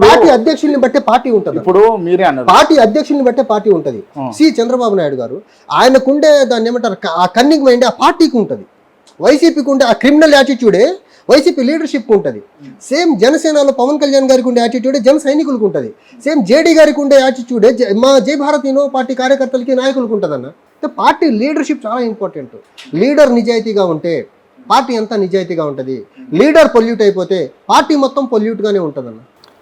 Party అధ్యక్షుల్ని బట్టే party ఉంటుంది. ఇప్పుడు మీరే అన్నారు. పార్టీ అధ్యక్షుల్ని బట్టే పార్టీ ఉంటది. సి చంద్రబాబు నాయుడు గారు ఆయనకుండే దాన్ని ఏమంటారు ఆ కన్నింగ్ మైండ్ ఆ పార్టీకి ఉంటుంది. వైసీపీకి ఉండే ఆ క్రిమినల్ యాటిట్యూడే వైసీపీ లీడర్షిప్ ఉంటుంది. సేమ్ జనసేనలో పవన్ కళ్యాణ్ గారికి ఉండే యాటిట్యూడే జన సైనికులకు ఉంటుంది సేమ్ జేడీ గారికి ఉండే యాటిట్యూడే మా జై భారత్ యూనో పార్టీ కార్యకర్తలకి నాయకులకు ఉంటుంది అన్న పార్టీ లీడర్షిప్ చాలా ఇంపార్టెంట్. లీడర్ నిజాయితీగా ఉంటే పార్టీ అంతా నిజాయితీగా ఉంటుంది. లీడర్ పొల్యూట్ అయిపోతే పార్టీ మొత్తం పొల్యూట్గానే ఉంటుంది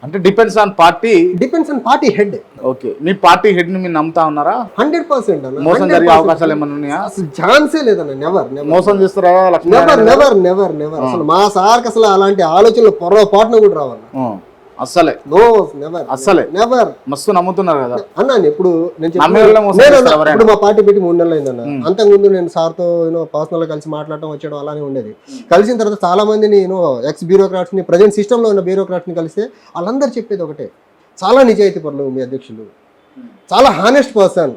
అంటే depends on party depends on party head okay me party హెడ్ని మీరు నమ్ముతా ఉన్నారా? హండ్రెడ్ పర్సెంట్ మోసం జరిగే అవకాశాలు ఏమైనా ఉన్నాయా? అసలు ఛాన్సే లేదన్న. నెవర్ మోసం చేస్తారా నెవర్ నెవర్ నెవర్ నెవర్ అసలు మా సార్కి అసలు అలాంటి ఆలోచనలు పొరపాటున కూడా ఆ, అస్సలే. నో నెవర్ అస్సలే. నెవర్ మస్తు నమ్ముతున్నారు కదా. అన్న ఎప్పుడు నేను నేను. ఇప్పుడు మా పార్టీ పెట్టి మూడు నెలలు అయిందన్న. అంతకుముందు నేను సార్తో యూనో పర్సనల్గా కలిసి మాట్లాడటం వచ్చడం అలానే ఉండేది. కలిసిన తర్వాత చాలా మందిని యూనో ఎక్స్ బ్యూరోక్రాట్స్ని ప్రజెంట్ సిస్టమ్లో ఉన్న బ్యూరోక్రాట్స్ని కలిస్తే వాళ్ళందరూ చెప్పేది ఒకటే. చాలా నిజాయితీ పరులు మీ అధ్యక్షులు. చాలా హానెస్ట్ పర్సన్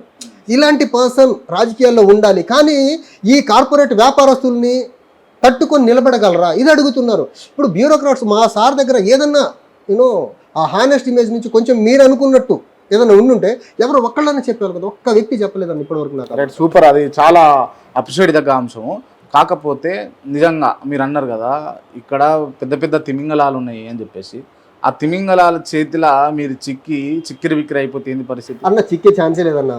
ఇలాంటి పర్సన్ రాజకీయాల్లో ఉండాలి. కానీ ఈ కార్పొరేట్ వ్యాపారస్తుల్ని తట్టుకొని నిలబడగలరా? ఇది అడుగుతున్నారు. ఇప్పుడు బ్యూరోక్రాట్స్ మా సార్ దగ్గర ఏదన్నా యూనో ఆ హానెస్ట్ ఇమేజ్ నుంచి కొంచెం మీరు అనుకున్నట్టు ఏదైనా ఉండుంటే ఎవరు ఒక్కళ్ళనే చెప్పారు కదా ఒక్క వ్యక్తి చెప్పలేదండి ఇప్పటివరకు నాకు. Right super. అది చాలా అప్రిషియేట్ దగ్గర అంశం. కాకపోతే నిజంగా మీరు అన్నారు కదా ఇక్కడ పెద్ద పెద్ద తిమింగలాలు ఉన్నాయి అని చెప్పేసి. ఆ తిమింగలాల చేతిలో మీరు చిక్కి చిక్కిరి విక్కిరి అయిపోతే ఏంది పరిస్థితి? అన్న చిక్కే ఛాన్సే లేదన్న.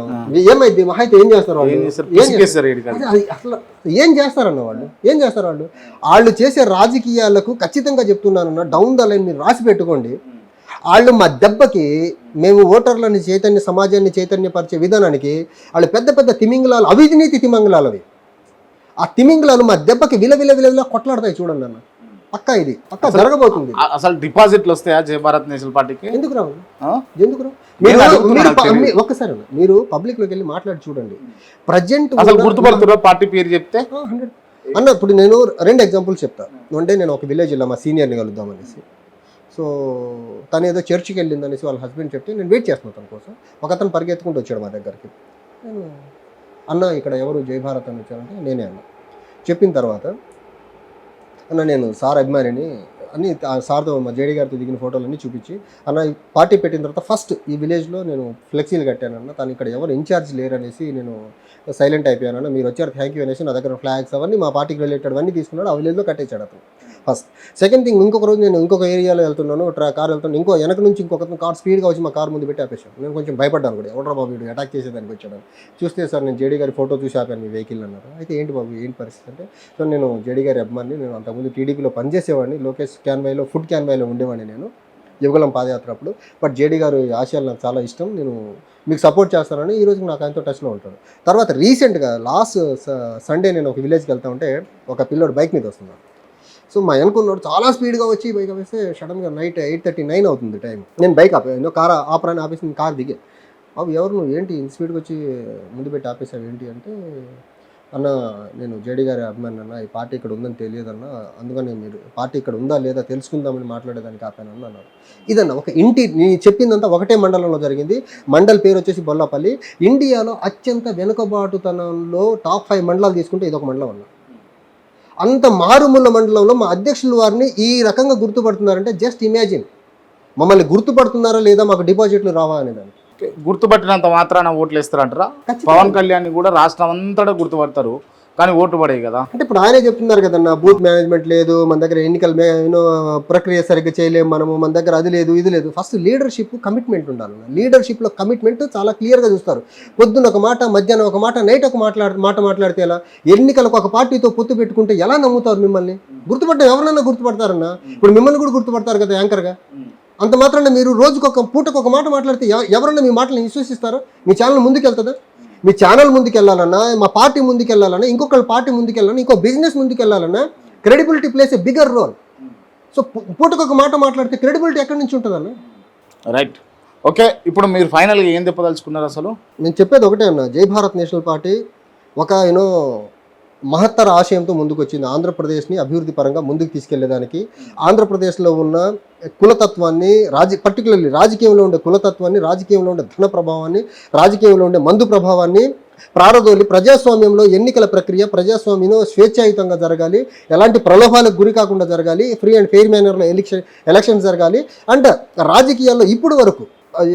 ఏమైంది? మహా అయితే ఏం చేస్తారు వాళ్ళు? ఏం చేస్తారు? పిసికేస్తారు. అదే అసలు ఏం చేస్తారన్న వాళ్ళు? ఏం చేస్తారు వాళ్ళు? వాళ్ళు చేసే రాజకీయాలకు ఖచ్చితంగా చెప్తున్నానన్న డౌన్ ద లైన్ మీరు రాసి పెట్టుకోండి. వాళ్ళు మా దెబ్బకి మేము ఓటర్లని చైతన్య సమాజాన్ని చైతన్యపరిచే విధానానికి వాళ్ళు పెద్ద పెద్ద తిమింగలాలు అవినీతి తిమింగలాలు అవి ఆ తిమింగలాలు మా దెబ్బకి విల విల విల విల కొట్లాడతాయి చూడండి అన్న. పక్కా ఇది పక్కా జరగబోతుంది. అసలు డిపాజిట్లు వస్తాయా జయ భారత్ నేషనల్ పార్టీకి? ఎందుకు రావు? ఎందుకు రావు? మీరు ఒక్కసారి మీరు పబ్లిక్లోకి వెళ్ళి మాట్లాడి చూడండి. ప్రజెంట్ అసలు గుర్తుపడుతున్నా పార్టీ పేరు చెప్తే? అన్న ఇప్పుడు నేను రెండు ఎగ్జాంపుల్స్ చెప్తా. అంటే నేను ఒక విలేజ్ వెళ్ళా మా సీనియర్ని కలుద్దాం అనేసి. సో తను ఏదో చర్చికి వెళ్ళింది అనేసి వాళ్ళ హస్బెండ్ చెప్తే నేను వెయిట్ చేస్తున్నాను తన కోసం. ఒక అతను పరిగెత్తుకుంటూ వచ్చాడు మా దగ్గరికి. నేను అన్న ఇక్కడ ఎవరు జై భారత్ అని వచ్చారంటే నేనే అన్న. చెప్పిన తర్వాత అన్న నేను సార్ అభిమానిని అన్ని ఆ సార్తో మా జేడీ గారితో దిగిన ఫోటోలన్నీ చూపించి అన్న పార్టీ పెట్టిన తర్వాత ఫస్ట్ ఈ విలేజ్లో నేను ఫ్లెక్సీలు కట్టానన్న తను ఇక్కడ ఎవరు ఇన్ఛార్జ్ లేరు అనేసి నేను సైలెంట్ అయిపోయానన్న మీరు వచ్చారు థ్యాంక్ యూ అనేసి నా దగ్గర ఫ్లాగ్స్ అవన్నీ మా పార్టీకి రిలేటెడ్ అన్నీ తీసుకున్నాడు ఆ విలేజ్లో కట్టేశాడు అతను ఫస్ట్. సెకండ్ థింగ్ ఇంకొక రోజు నేను ఇంకొక ఏరియాలో వెళ్తున్నాను ట్రా కార్ వెళ్తున్నాను ఇంకో వెనక నుంచి ఇంకొక కార్ స్పీడ్గా వచ్చి మా కార్ ముందు పెట్టి ఆపేశాను నేను కొంచెం భయపడ్డాను కూడా ఎవడరా బాబు వీడు అటాక్ చేసేదానికి వచ్చాడు చూస్తే సార్ నేను జేడీ గారి ఫోటో చూసి ఆపాను మీ వెహికల్ అన్నారు. అయితే ఏంటి బాబు ఏంటి పరిస్థితి అంటే సో నేను జేడీ గారి అభిమాని నేను అంతకుముందు టీడీపీలో పనిచేసేవాడిని లోకేష్ క్యాన్వాయ్లో ఫుడ్ క్యాన్వాయ్లో ఉండేవాడిని నేను. యువగలం పాదయాత్ర అప్పుడు. బట్ జేడీ గారు ఆశయాలు నాకు చాలా ఇష్టం. నేను మీకు సపోర్ట్ చేస్తానని ఈరోజు నాకు ఆయనతో టచ్లో ఉంటాను తర్వాత రీసెంట్గా లాస్ట్ సండే నేను ఒక విలేజ్కి వెళ్తా ఉంటే ఒక పిల్లోడు బైక్ మీద వస్తున్నాడు. సో మా వెనుకున్నాడు చాలా స్పీడ్గా వచ్చి బైక్ ఆపేస్తే సడన్గా నైట్ ఎయిట్ థర్టీ నైన్ అవుతుంది టైం. నేను బైక్ ఆపాను కార్ ఆపరాని ఆపేసి కార్ దిగే. అవి ఎవరు నువ్వు? ఏంటి ఇంత స్పీడ్కి వచ్చి ముందు పెట్టి ఆపేసావు? ఏంటి? అంటే అన్న నేను జేడీ గారి అభిమాని అన్న ఈ పార్టీ ఇక్కడ ఉందని తెలియదన్న అందుకని మీరు పార్టీ ఇక్కడ ఉందా లేదా తెలుసుకుందామని మాట్లాడేదానికి ఆపానన్న అన్నారు. ఇదన్న ఒక ఇంటి నేను చెప్పిందంతా ఒకటే మండలంలో జరిగింది. మండల్ పేరు వచ్చేసి బొల్లపల్లి. ఇండియాలో అత్యంత వెనుకబాటుతనంలో టాప్ ఫైవ్ మండలాలు తీసుకుంటే ఇది ఒక మండలం అన్న. అంత మారుమూల మండలంలో మా అధ్యక్షులు వారిని ఈ రకంగా గుర్తుపడుతున్నారంటే జస్ట్ ఇమాజిన్. మమ్మల్ని గుర్తుపడుతున్నారా లేదా మాకు డిపాజిట్లు రావా అనేదానికి. గుర్తుపట్టినంత మాత్రాన ఓట్లు వేస్తారంటారా. పవన్ కళ్యాణ్ కూడా రాష్ట్రం అంతటా గుర్తుపడతారు కానీ ఓట్లు పడేవి కదా. అంటే ఇప్పుడు ఆయనే చెప్తున్నారు కదన్న బూత్ మేనేజ్మెంట్ లేదు మన దగ్గర ఎన్నికల ప్రక్రియ సరిగ్గా చేయలేము మనము మన దగ్గర అది లేదు ఇది లేదు. ఫస్ట్ లీడర్షిప్ కమిట్మెంట్ ఉండాలన్న లీడర్షిప్లో కమిట్మెంట్ చాలా క్లియర్గా చూస్తారు. పొద్దున్న ఒక మాట మధ్యాహ్నం ఒక మాట నైట్ ఒక మాట్లాడ మాట మాట్లాడితే ఎలా? ఎన్నికలకు ఒక పార్టీతో పొత్తు పెట్టుకుంటే ఎలా నమ్ముతారు మిమ్మల్ని? గుర్తుపట్టడం ఎవరన్నా గుర్తుపడతారన్న? ఇప్పుడు మిమ్మల్ని కూడా గుర్తుపడతారు కదా యాంకర్గా. అంత మాత్రాన మీరు రోజుకు ఒక పూటకు ఒక మాట మాట్లాడితే ఎవ- ఎవరన్నా మీ మాటలు విశ్వసిస్తారా? మీ ఛానల్ ముందుకు వెళ్తుందా మీ ఛానల్ ముందుకు వెళ్ళాలన్నా మా పార్టీ ముందుకు వెళ్ళాలన్నా ఇంకొకళ్ళ పార్టీ ముందుకు వెళ్ళాలన్నా ఇంకో బిజినెస్ ముందుకు వెళ్ళాలన్నా credibility plays a bigger role. So పూటకు ఒక మాట మాట్లాడితే క్రెడిబిలిటీ ఎక్కడి నుంచి ఉంటుందన్న? రైట్. ఓకే ఇప్పుడు మీరు ఫైనల్గా ఏం చెప్పదలుచుకున్నారు అసలు? నేను చెప్పేది ఒకటే అన్న. జై భారత్ నేషనల్ పార్టీ ఒక యూనో మహత్తర ఆశయంతో ముందుకు వచ్చింది ఆంధ్రప్రదేశ్ని అభివృద్ధి పరంగా ముందుకు తీసుకెళ్ళేదానికి. ఆంధ్రప్రదేశ్లో ఉన్న కులతత్వాన్ని రాజ పర్టికులర్లీ రాజకీయంలో ఉండే కులతత్వాన్ని రాజకీయంలో ఉండే ధన ప్రభావాన్ని రాజకీయంలో ఉండే మందు ప్రభావాన్ని ప్రారదోలి ప్రజాస్వామ్యంలో ఎన్నికల ప్రక్రియ ప్రజాస్వామ్యంలో స్వేచ్ఛాయుతంగా జరగాలి ఎలాంటి ప్రలోభాలకు గురి కాకుండా జరగాలి ఫ్రీ అండ్ ఫెయిర్ మేనర్లో ఎలక్షన్ ఎలక్షన్స్ జరగాలి. అండ్ రాజకీయాల్లో ఇప్పుడు వరకు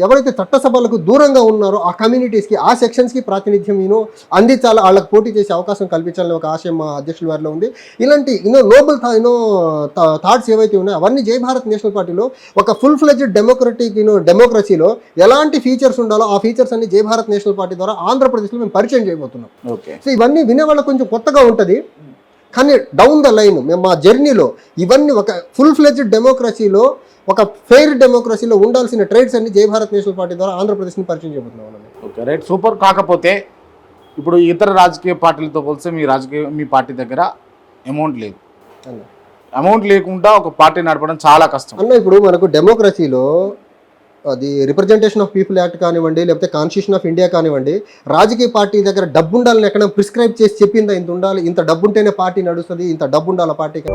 ఎవరైతే చట్టసభలకు దూరంగా ఉన్నారో ఆ కమ్యూనిటీస్కి ఆ సెక్షన్స్కి ప్రాతినిధ్యం యూనో అందించాలి? వాళ్ళకి పోటీ చేసే అవకాశం కల్పించాలని ఒక ఆశయం మా అధ్యక్షుల వారిలో ఉంది. ఇలాంటి యూనో నోబుల్ యూనో థాట్స్ ఏవైతే ఉన్నాయో అవన్నీ జై భారత్ నేషనల్ పార్టీలో ఒక ఫుల్ ఫ్లెడ్జ్డ్ డెమోక్రటిక్ యూనో డెమోక్రసీలో ఎలాంటి ఫీచర్స్ ఉండాలో ఆ ఫీచర్స్ అన్ని జై భారత్ నేషనల్ పార్టీ ద్వారా ఆంధ్రప్రదేశ్లో మేము పరిచయం చేయబోతున్నాం. ఓకే. సో ఇవన్నీ వినేవాళ్ళకి కొంచెం కొత్తగా ఉంటుంది. కానీ డౌన్ ద లైన్ మేము మా జర్నీలో ఇవన్నీ ఒక ఫుల్ ఫ్లెడ్జ్డ్ డెమోక్రసీలో ఒక ఫెయిర్ డెమోక్రసీలో ఉండాల్సిన ట్రేడ్స్ అన్ని జై భారత్ నేషనల్ పార్టీ ద్వారా ఆంధ్రప్రదేశ్ని పరిచయం చేయబోతున్నాం. ఓకే రైట్ సూపర్ కాకపోతే ఇప్పుడు ఇతర రాజకీయ పార్టీలతో పోలిస్తే మీ రాజకీయ మీ పార్టీ దగ్గర అమౌంట్ లేదు. అమౌంట్ లేకుండా ఒక పార్టీ నడపడం చాలా కష్టం అన్న ఇప్పుడు మనకు డెమోక్రసీలో అది రిప్రజెంటేషన్ ఆఫ్ పీపుల్ యాక్ట్ కానివ్వండి లేకపోతే కాన్స్టిట్యూషన్ ఆఫ్ ఇండియా కానివ్వండి రాజకీయ పార్టీ దగ్గర డబ్బు ఉండాలని ఎక్కడ ప్రిస్క్రైబ్ చేసి చెప్పిందా ఇంత ఉండాలి ఇంత డబ్బు ఉంటేనే పార్టీ నడుస్తుంది ఇంత డబ్బు ఉండాలి పార్టీకి?